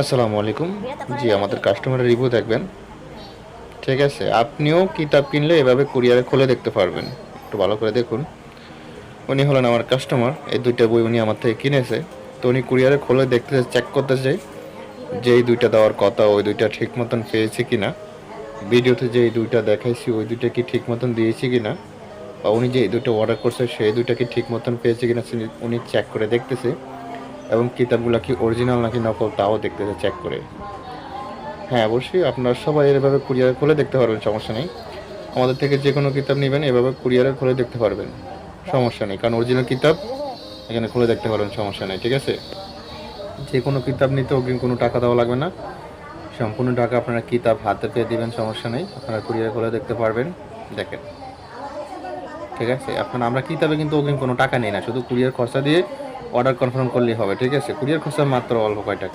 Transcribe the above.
আসসালামু আলাইকুম। জি, আমাদের কাস্টমারের রিভিউ দেখবেন। ঠিক আছে, আপনিও কিতাব কিনলে এভাবে কুরিয়ারে খুলে দেখতে পারবেন। একটু ভালো করে দেখুন। উনি হলেন আমার কাস্টমার এই দুইটা বই উনি আমার থেকে কিনেছে। তো উনি কুরিয়ারে খুলে দেখতে চেক করতেছে যে এই দুইটা দেওয়ার কথা, ওই দুইটা ঠিক মতন পেয়েছে কি না ভিডিওতে যে এই দুইটা দেখাইছি, ওই দুইটা কি ঠিক মতন দিয়েছি কিনা? বা উনি যে এই দুইটা অর্ডার করছে, সেই দুইটা কি ঠিক মতন পেয়েছে কিনা উনি চেক করে দেখতেছে। এবং কিতাবগুলো কি অরিজিনাল নাকি নকল, তাও দেখতেছে চেক করে। হ্যাঁ অবশ্যই আপনারা সবাই এভাবে কুরিয়ারে খুলে দেখতে পারবেন, সমস্যা নেই। আমাদের থেকে যে কোনো কিতাব নেবেন, এভাবে কুরিয়ারে খুলে দেখতে পারবেন। সমস্যা নেই, কারণ অরিজিনাল কিতাব এখানে খুলে দেখতে পারবেন, সমস্যা নেই, ঠিক আছে? যে কোনো কিতাব নিতে অগ্রিম কোনো টাকা দেওয়া লাগবে না। সম্পূর্ণ টাকা আপনারা কিতাব হাতে পেয়ে দেবেন, সমস্যা নেই। আপনারা কুরিয়ারে খুলে দেখতে পারবেন। দেখেন। ঠিক আছে? আপনার আমরা কিতাবে কিন্তু অগ্রিম কোনো টাকা নেই না, শুধু কুরিয়ার খরচা দিয়ে অর্ডার কনফার্ম করলেই হবে, ঠিক আছে? কুরিয়ার খরচা মাত্র অল্প কয় টাকা।